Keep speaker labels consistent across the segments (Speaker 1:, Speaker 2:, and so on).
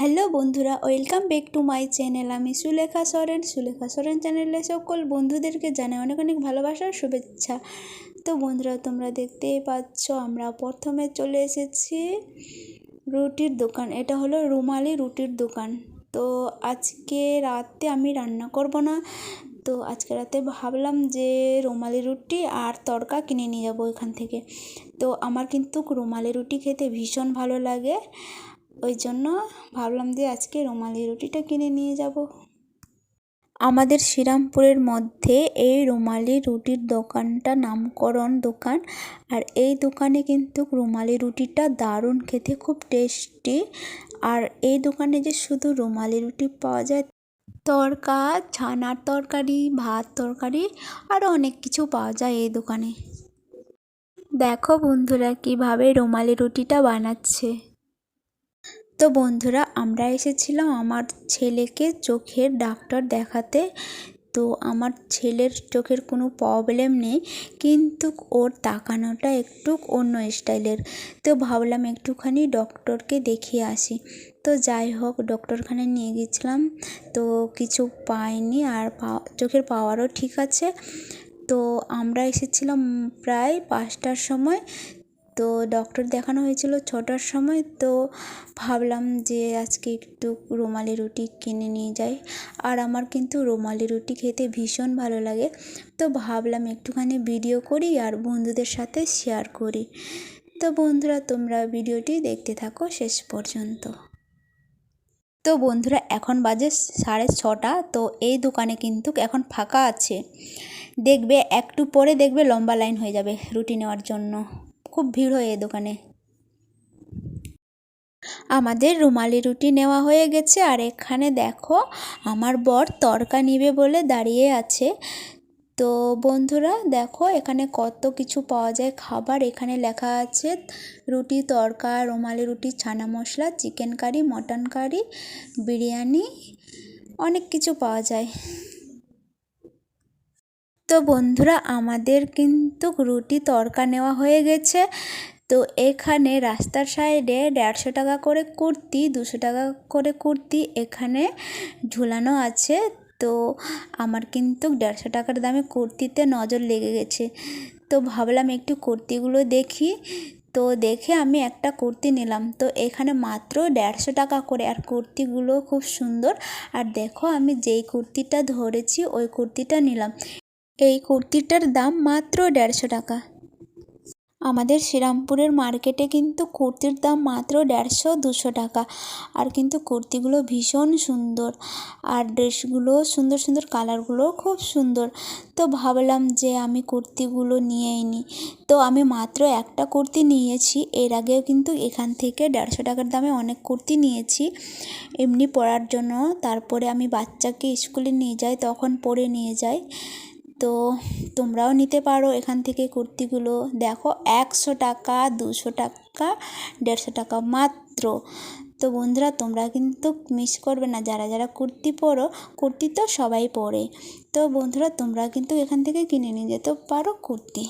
Speaker 1: Hello বন্ধুরা, welcome back to my channel. আমি সুলেখা সরেন। সুলেখা সরেন চ্যানেলে সকল বন্ধুদেরকে জানাই অনেক অনেক ভালোবাসার শুভেচ্ছা। তো বন্ধুরা, তোমরা দেখতেই পাচ্ছ, আমরা প্রথমে চলে এসেছি রুটির দোকান। এটা হলো রুমালি রুটির দোকান। তো আজকে রাতে আমি রান্না করব না। তো আজকে রাতে ভাবলাম যে রুমালি রুটি আর তড়কা কিনে নিয়ে যাব এখান থেকে। তো আমার কিন্তু রুমালি রুটি খেতে ভীষণ ভালো লাগে। ওই জন্য ভাবলাম যে আজকে রুমালি রুটিটা কিনে নিয়ে যাব। আমাদের শ্রীরামপুরের মধ্যে এই রুমালি রুটির দোকানটা নামকরণ দোকান। আর এই দোকানে কিন্তু রুমালি রুটিটা দারুণ খেতে, খুব টেস্টি। আর এই দোকানে যে শুধু রুমালি রুটি পাওয়া যায়, তরকা, ছানার তরকারি, ভাত তরকারি, আরও অনেক কিছু পাওয়া যায় এই দোকানে। দেখো বন্ধুরা কীভাবে রুমালি রুটিটা বানাচ্ছে। তো বন্ধুরা, আমরা এসেছিলাম আমার ছেলেকে চোখের ডাক্তার দেখাতে। তো আমার ছেলের চোখের কোনো প্রবলেম নেই, কিন্তু ওর তাকানোটা একটু অন্য স্টাইলের। তো ভাবলাম একটুখানি ডক্টরকে দেখিয়ে আসি। তো যাই হোক ডক্টরখানে নিয়ে গেছিলাম। তো কিছু পাইনি আর চোখের পাওয়ারও ঠিক আছে। তো আমরা এসেছিলাম প্রায় পাঁচটার সময়। তো ডক্টর দেখানো হয়েছিল ছটার সময়, তো ভাবলাম যে আজকে একটু রুমালি রুটি কিনে নিয়ে যাই। আর আমার কিন্তু রুমালি রুটি খেতে ভীষণ ভালো লাগে। তো ভাবলাম একটুখানি ভিডিও করি আর বন্ধুদের সাথে শেয়ার করি। তো বন্ধুরা, তোমরা ভিডিওটি দেখতে থাকো শেষ পর্যন্ত। তো বন্ধুরা, এখন বাজে সাড়ে ছটা, তো এই দোকানে কিন্তু এখন ফাঁকা আছে। দেখবে, একটু পরে দেখবে লম্বা লাইন হয়ে যাবে রুটি নেওয়ার জন্য। খুব ভিড় হয় এই দোকানে। আমাদের রুমালি রুটি নেওয়া হয়ে গেছে, আর এখানে দেখো আমার বর তরকা নিবে বলে দাঁড়িয়ে আছে। তো বন্ধুরা, দেখো এখানে কত কিছু পাওয়া যায়। খাবার এখানে লেখা আছে, রুটি, tadka, rumali roti, chana masala, chicken curry, mutton curry, biryani, অনেক কিছু পাওয়া যায়। তো বন্ধুরা, আমাদের কিন্তু রুটি তরকা নেওয়া হয়ে গেছে। তো এখানে রাস্তার সাইডে দেড়শো টাকা করে কুর্তি, দুশো টাকা করে কুর্তি এখানে ঝুলানো আছে। তো আমার কিন্তু দেড়শো টাকার দামে কুর্তিতে নজর লেগে গেছে। তো ভাবলাম একটু কুর্তিগুলো দেখি। তো দেখে আমি একটা কুর্তি নিলাম। তো এখানে মাত্র দেড়শো টাকা করে। আর কুর্তিগুলো খুব সুন্দর। আর দেখো আমি যেই কুর্তিটা ধরেছি, ওই কুর্তিটা নিলাম। এই কুর্তিটার দাম মাত্র দেড়শো টাকা। আমাদের শ্রীরামপুরের মার্কেটে কিন্তু কুর্তির দাম মাত্র দেড়শো দুশো টাকা। আর কিন্তু কুর্তিগুলো ভীষণ সুন্দর। আর ড্রেসগুলো সুন্দর সুন্দর কালারগুলোও খুব সুন্দর। তো ভাবলাম যে আমি কুর্তিগুলো নিয়েই নিই তো আমি মাত্র একটা কুর্তি নিয়েছি। এর আগেও কিন্তু এখান থেকে দেড়শো টাকার দামে অনেক কুর্তি নিয়েছি। এমনি পরার জন্য। তারপরে আমি বাচ্চাকে স্কুলে নিয়ে যাই, তখন পরে নিয়ে যাই। তো তোমরাও নিতে পারো এখান থেকে কুর্তিগুলো। দেখো একশো টাকা, দুশো টাকা, দেড়শো টাকা মাত্র। তো বন্ধুরা, তোমরা কিন্তু মিস করবে না। যারা যারা কুর্তি পরো, কুর্তি তো সবাই পরে। তো বন্ধুরা, তোমরা কিন্তু এখান থেকে কিনে নিয়ে যেতে পারো কুর্তি।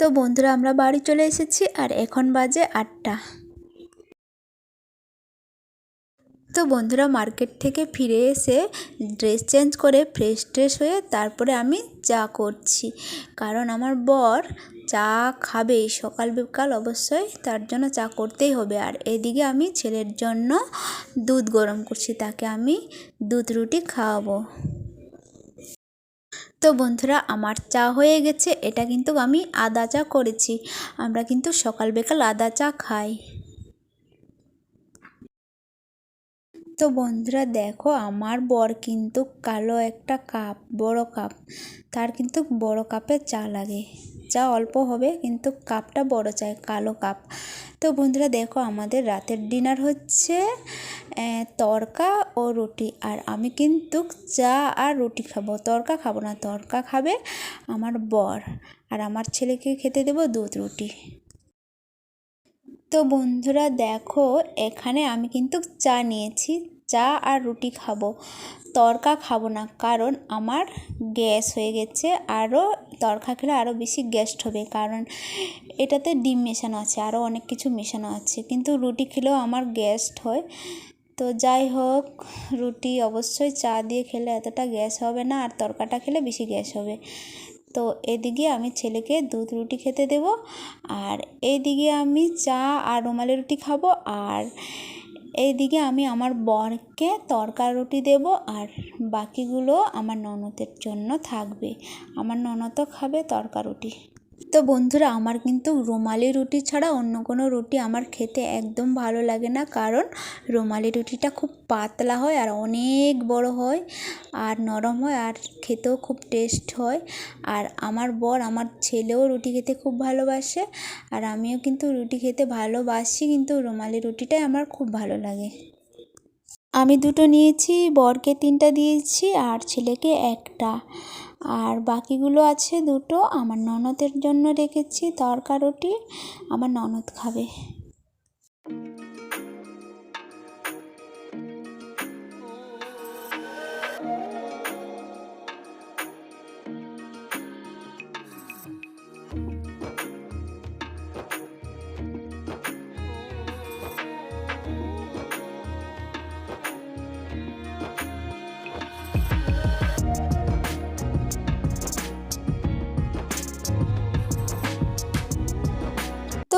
Speaker 1: তো বন্ধুরা, আমরা বাড়ি চলে এসেছি আর এখন বাজে আটটা। তো বন্ধুরা মার্কেট থেকে ফিরে এসে ড্রেস চেঞ্জ করে ফ্রেশ ট্রেশ হয়ে তারপরে আমি চা করছি। কারণ আমার বর চা খাবেই সকাল বিকাল অবশ্যই তার জন্য চা করতেই হবে। আর এদিকে আমি ছেলের জন্য দুধ গরম করছি, তাকে আমি দুধ রুটি খাওয়াবো। তো বন্ধুরা আমার চা হয়ে গেছে, এটা কিন্তু আমি আদা চা করেছি। আমরা কিন্তু সকাল বিকাল আদা চা খাই। তো বন্ধুরা দেখো, আমার বর কিন্তু কালো একটা কাপ, বড় কাপ। তার কিন্তু বড় কাপে চা লাগে। চা অল্প হবে, কিন্তু কাপটা বড় চাই, কালো কাপ। তো বন্ধুরা দেখো, আমাদের রাতের ডিনার হচ্ছে তরকা ও রুটি। আর আমি কিন্তু চা আর রুটি খাব। তরকা খাব না, তরকা খাবে আমার বর। আর আমার ছেলেকে খেতে দেবো দুধ রুটি। তো বন্ধুরা দেখো, এখানে আমি কিন্তু চা নিয়েছি। চা আর রুটি খাব। তরকা খাব না, কারণ আমার গ্যাস হয়ে গেছে। আরও তরকা খেলে আরও বেশি গ্যাস হবে, কারণ এটাতে ডিম মেশানো আছে, আরও অনেক কিছু মেশানো আছে। কিন্তু রুটি খেলেও আমার গ্যাস হয়। তো যাই হোক, রুটি অবশ্যই চা দিয়ে খেলে এতটা গ্যাস হবে না, আর তরকাটা খেলে বেশি গ্যাস হবে। তো এদিকে আমি ছেলেকে দুধ রুটি খেতে দেব আর এইদিকে আমি চা আর রুমালি রুটি খাব আর এইদিকে আমি আমার বরকে তরকার রুটি দেব আর বাকিগুলো আমার ননদের জন্য থাকবে। আমার ননদও খাবে তরকার রুটি। তো বন্ধুরা, আমার কিন্তু রুমালি রুটি ছাড়া অন্য কোনো রুটি আমার খেতে একদম ভালো লাগে না। কারণ রুমালি রুটিটা খুব পাতলা হয় আর অনেক বড় হয় আর নরম হয় আর খেতেও খুব টেস্ট হয়। আর আমার বর আমার ছেলেও রুটি খেতে খুব ভালোবাসে আর আমিও কিন্তু রুটি খেতে ভালোবাসি, কিন্তু রুমালি রুটিটাই আমার খুব ভালো লাগে। আমি দুটো নিয়েছি, বরকে তিনটা দিয়েছি আর ছেলেকে একটা। আর বাকিগুলো আছে দুটো। আমার ননদের জন্য রেখেছি তরকা রুটি আমার ননদ খাবে।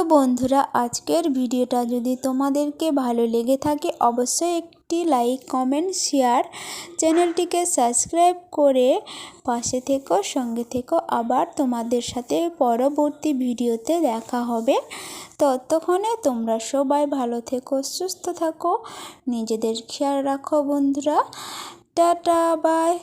Speaker 1: বন্ধুরা, আজকের ভিডিওটা যদি তোমাদেরকে ভালো লেগে থাকে, অবশ্যই একটি লাইক, কমেন্ট, শেয়ার চ্যানেলটিকে সাবস্ক্রাইব করে পাশে থেকো, সঙ্গে থেকো। আবার তোমাদের সাথে পরবর্তী ভিডিওতে দেখা হবে। ততক্ষণে তোমরা সবাই ভালো থেকো, সুস্থ থাকো। নিজেদের খেয়াল রাখো বন্ধুরা। Tata, bye.